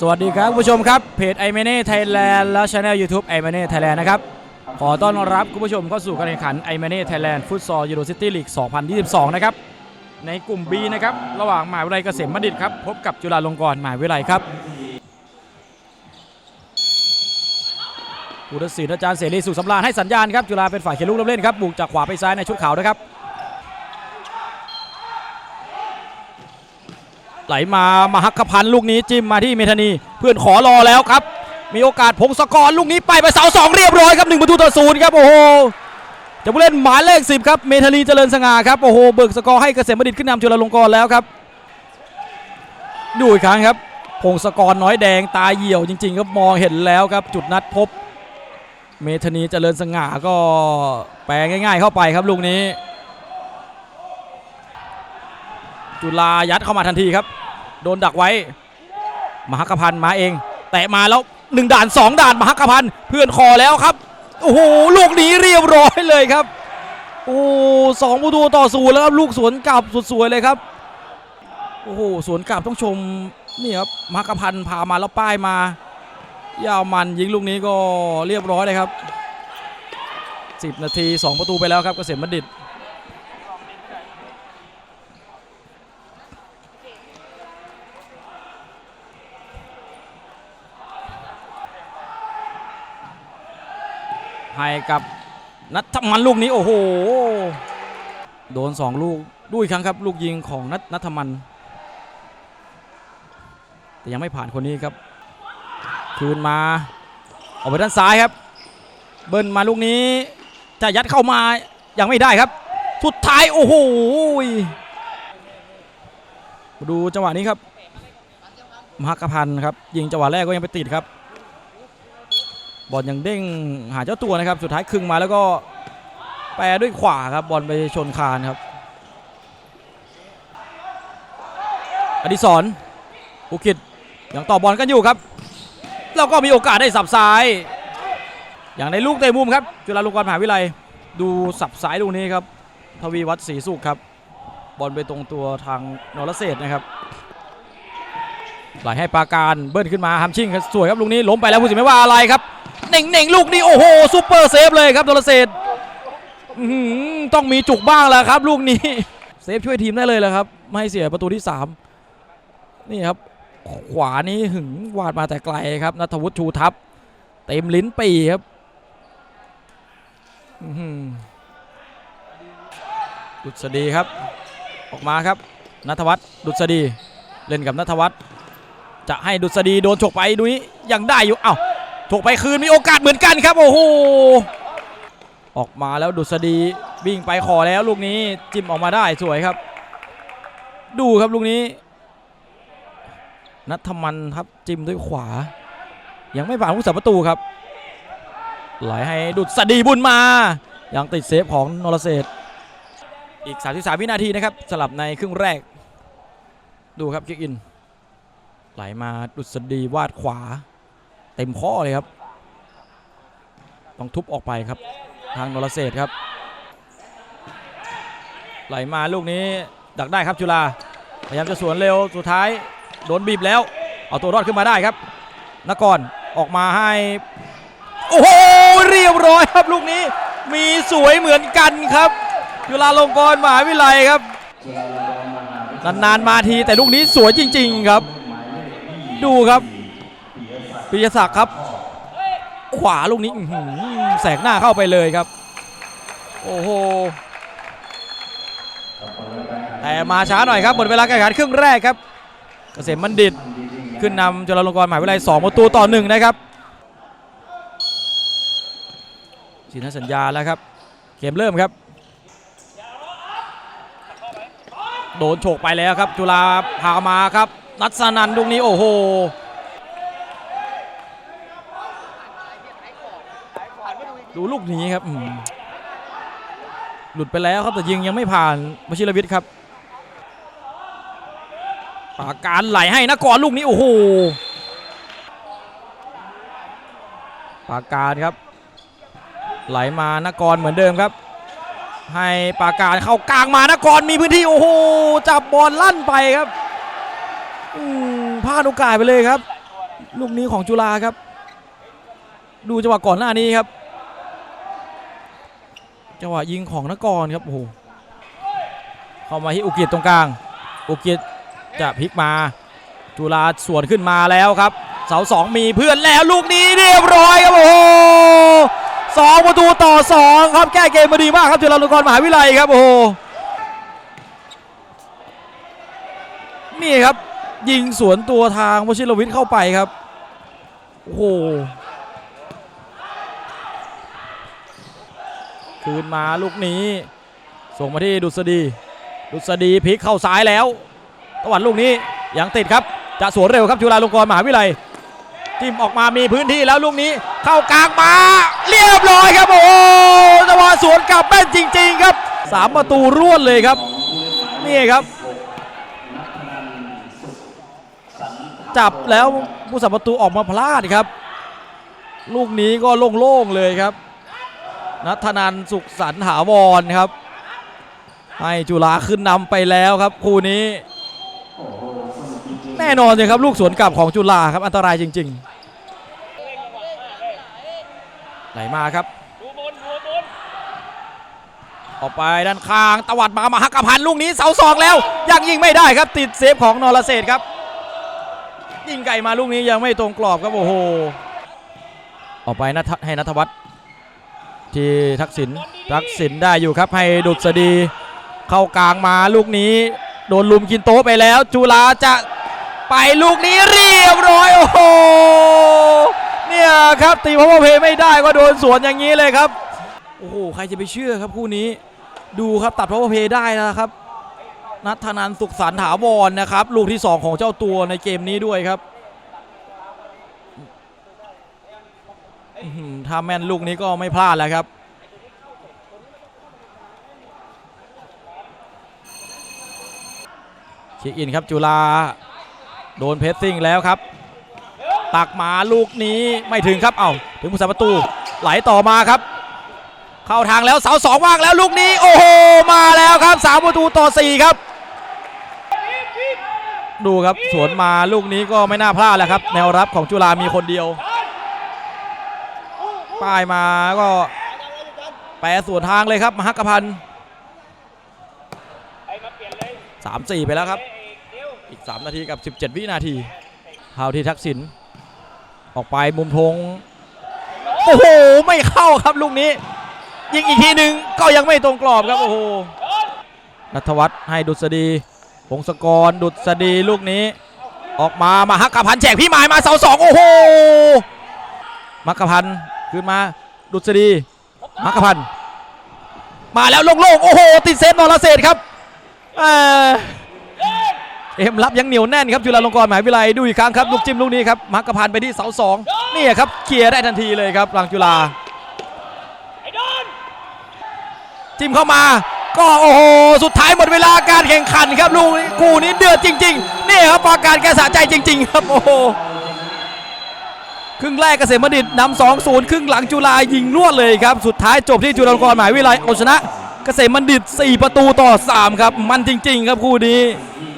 สวัสดีครับคุณผู้ชมครับเพจไอเมเน่ไทยแลนด์และช anel YouTube ไอเมเน่ไทยแลนด์นะครับ ขอต้อนรับคุณผู้ชมเข้าสู่การแข่งขันไอเมเน่ไทยแลนด์ฟุตซอลยูโรซิตี้ลีก 2022 นะครับ ในกลุ่ม B นะครับ ระหว่างหมหาวิทยาลัยเกษมบัณฑิตครับ พบกับจุฬาลงกรณ์มหาวิทยาลัยครับผู้ตัดสินอาจารย์เสรีสุขสำราญให้สัญญาณครับจุฬาเป็นฝ่ายเขียนลูกเริ่มเล่นครับบุกจากขวาไปซ้ายในชุดขาวนะครับ ไหลมามาหักขพันลูกนี้จิ้มมาที่เมธานีเพื่อนขอรอแล้วครับ มีโอกาสพงศกรลูกนี้ไปไปเสาสองเรียบร้อยครับหนึ่งประตูต่อศูนย์ครับโอ้โหจะผู้เล่นหมายเลขสิบครับเมธานีเจริญสง่าครับโอ้โหเบิกสกอร์ให้เกษมบัณฑิตขึ้นนำจุฬาลงกรณ์แล้วครับ ดูอีกครั้งครับพงศกรน้อยแดงตาเหี่ยวจริงๆครับมองเห็นแล้วครับ จุดนัดพบ เมธานีเจริญสง่าก็แปลง่าย ๆ เข้าไปครับลูกนี้ จุฬายัดเข้ามาทันทีครับ โดนดักไว้ มหักพันมาเอง แตะมาแล้วหนึ่งด่านสองด่านมหักพันเพื่อนคอแล้วครับโอ้โหลูกนี้เรียบร้อยเลยครับโอ้สองประตูต่อศูนย์แล้วครับลูกสวนกลับสุดสวยเลยครับโอ้โหสวนกลับต้องชมนี่ครับมหักพันพามาแล้วป้ายมายาวมันยิงลูกนี้ก็เรียบร้อยเลยครับ 10 นาที 2 ประตูไปแล้วครับเกษมบัณฑิต ให้กับนัทมันลูกนี้โอ้โห โดน 2 ลูกดูอีกครั้งครับ ลูกยิงของนัทนัทมัน แต่ยังไม่ผ่านคนนี้ครับ คืนมาออกไปด้านซ้ายครับ เบิ้ลมาลูกนี้จะยัดเข้ามายังไม่ได้ครับ สุดท้ายโอ้โหมาดูจังหวะนี้ครับมหักพันธ์ครับ ยิงจังหวะแรกก็ยังไปติดครับ บอลยังเด้งหาเจ้าตัวนะครับ สุดท้ายครึ่งมาแล้วก็แปรด้วยขวาครับบอลไปชนคานครับ อดิศรอุกิจยังต่อบอลกันอยู่ครับ แล้วก็มีโอกาสได้สับซ้าย อย่างในลูกเตะมุมครับ จุฬาลงกรณ์มหาวิทยาลัยดูสับซ้ายลูกนี้ครับ ทวีวัฒน์ศรีสุขครับ บอลไปตรงตัวทางนรเศรษนะครับไหลให้ปาการเบิ้ลขึ้นมาฮัมชิงสวยครับลูกนี้ล้มไปแล้วผู้สินไม่ว่าอะไรครับ เน่งเน่งลูกนี้โอ้โหซูเปอร์เซฟเลยครับนรเศรษฐ์ต้องมีจุกบ้างแล้วครับ ลูกนี้เซฟช่วยทีมได้เลยแหละครับ ไม่ให้เสียประตูที่ 3 นี่ครับ ขวานี้หึงวาดมาแต่ไกลครับนัทวุฒิชูทัพ เต็มลิ้นปีครับดุษฎีครับ ออกมาครับนัทวัฒน์ดุษฎีเล่นกับนัทวัฒน์จะให้ดุษฎีโดนฉกไปดูนี้ยังได้อยู่เอ้า ฉกไปคืนมีโอกาสเหมือนกันครับโอ้โหออกมาแล้วดุษฎีวิ่งไปขอแล้วลูกนี้จิ้มออกมาได้สวยครับ ดูครับลูกนี้นัทมันครับจิ้มด้วยขวา ยังไม่ผ่านผู้สับประตูครับไหลให้ดุดสดีบุญมา ยังติดเซฟของนรเศษอีก 33 วินาทีนะครับ สลับในครึ่งแรก ดูครับคิกอิน ไหลมาดุดสดีวาดขวา เต็มข้อเลยครับ ต้องทุบออกไปครับ ทางนรเศษครับ ไหลมาลูกนี้ดักได้ครับจุฬาพยายามจะสวนเร็วสุดท้ายโดนบีบแล้ว เอาตัวรอดขึ้นมาได้ครับนกรออกมาให้โอ้โหเรียบร้อยครับลูกนี้มีสวยเหมือนกันครับ จุฬาลงกรณ์มหาวิทยาลัยครับนานๆมาทีแต่ลูกนี้สวยจริง ๆครับ ดูครับ ปิยศักดิ์ครับ ขวาลูกนี้หแสกหน้าเข้าไปเลยครับ โอ้โหแต่มาช้าหน่อยครับหมดเวลาการแข่งขันครึ่งแรกครับ เกษมบัณฑิตขึ้นนำจุฬาลงกรณ์มหาวิทยาลัย2ประตูต่อหนึ่งนะครับสินสัญญาแล้วครับเกมเริ่มครับ โดนโฉกไปแล้วครับ จุฬาพามาครับ นัทสนันลูกนี้โอ้โห ดูลูกนี้ครับหลุดไปแล้วครับแต่ยิงยังไม่ผ่านวชิรวิทย์ครับปาการไหลให้นกรลูกนี้โอ้โหปาการครับ ไหลมานกรเหมือนเดิมครับ ให้ปาการเข้ากลางมานกรมีพื้นที่โอ้โหจับบอลลั่นไปครับพลาดโอกาสไปเลยครับ ลูกนี้ของจุฬาครับ ดูจังหวะก่อนหน้านี้ครับ จังหวะยิงของนกรครับโอ้โหเข้ามาที่อุกิจตรงกลาง อุกิจจะพลิกมาจุฬาสวนขึ้นมาแล้วครับ เสาสองมีเพื่อนแล้วลูกนี้เรียบร้อยครับโอ้โหสองประตูต่อสองครับแก้เกมมาดีมากครับจุฬาลงกรณ์มหาวิทยาลัยครับโอ้โหนี่ครับยิงสวนตัวทางวชิรวิทย์เข้าไปครับ โอ้โห คืนมาลูกนี้ ส่งมาที่ดุษฎีดุษฎีพลิกเข้าซ้ายแล้วตะวันลูกนี้ยังติดครับจะสวนเร็วครับจุฬาลงกรณ์มหาวิทยาลัยจิ้มออกมามีพื้นที่แล้วลูกนี้เข้ากลางมา เรียบร้อยครับโอ้โหจังหวะสวนกลับแม่นจริง ๆ ครับสามประตูรวดเลยครับนี่ครับ จับแล้วผู้สับประตูออกมาพลาดครับ ลูกนี้ก็โล่งๆเลยครับ นัทนันสุขสันต์ถาวรครับ ให้จุฬาขึ้นนำไปแล้วครับคู่นี้ แน่นอนเลยครับลูกสวนกลับของจุฬาครับอันตรายจริง ๆ ไหลมาครับ ออกไปด้านข้างตวัดมามาฮักกระพันลูกนี้เสาสองแล้วยังยิงไม่ได้ครับติดเซฟของนรเศรษฐครับยิงไก่มาลูกนี้ยังไม่ตรงกรอบครับโอ้โหออกไปนัทให้นัทวัฒน์ ที่ทักษิณทักษิณได้อยู่ครับให้ดุษฎีเข้ากลางมาลูกนี้ โดนลุมกินโต๊ะไปแล้ว จุฬาจะไปลูกนี้เรียบร้อยโอ้โหเนี่ยครับตีพาวเวอร์เพย์ไม่ได้ก็โดนสวนอย่างนี้เลยครับโอ้โหใครจะไปเชื่อครับคู่นี้ดูครับตัดพาวเวอร์เพย์ได้นะครับนัทธนันสุขสันถาวรนนะครับ ลูกที่ 2 ของเจ้าตัวในเกมนี้ด้วยครับอื้อหือ ถ้าแม่นลูกนี้ก็ไม่พลาดแล้วครับ เช็คอินครับจุฬาโดนเพสซิ่งแล้วครับ ตักหมาลูกนี้ไม่ถึงครับ เอ้าถึงผู้สาประตูไหลต่อมาครับ เข้าทางแล้วเสาสองว่างแล้วลูกนี้ โอ้โห มาแล้วครับสามประตูต่อสี่ครับ ดูครับสวนมาลูกนี้ก็ไม่น่าพลาดแล้วครับ แนวรับของจุฬามีคนเดียว ป้ายมาก็แปรสวนทางเลยครับมหักกพันสามสี่ไปแล้วครับ อีก 3 นาทีกับ 17 วินาทีเท้าที่ทักษิณออกไปมุมธงโอ้โห ไม่เข้าครับลูกนี้ ยิงอีกทีหนึ่งก็ยังไม่ตรงกรอบครับ โอ้โหนัทวัฒน์ให้ดุษฎีพงศกรดุษฎีลูกนี้ ออกมามาฮักกะพันแจกพี่หมายมาเสาสองโอ้โหมักกพัน ขึ้นมาดุษฎีมักกพันธ์มาแล้วโล่งโอ้โหติดเซฟนรเศษครับเอ็มรับยังเหนียวแน่นครับจุฬาลงกรณ์มหาวิทยาลัยดูอีกครั้งครับลูกจิ้มลูกนี้ครับมักกะพันธ์ไปที่เสาสองนี่ครับเคลียร์ได้ทันทีเลยครับหลังจุฬาจิ้มเข้ามา ก็โอ้โหสุดท้ายหมดเวลาการแข่งขันครับลูกนี้คู่นี้เดือดจริง ๆ นี่ครับปราการแกสะใจจริง ๆ ครับโอ้โห ครึ่งแรกเกษมบัณฑิตนำสองศูนย์ครึ่งหลังจุฬายิงรวดเลยครับ สุดท้ายจบที่จุฬาลงกรณ์มหาวิทยาลัยเอาชนะเกษมบัณฑิต 4 ประตูต่อ 3 ครับ มันจริง ๆ ครับคู่นี้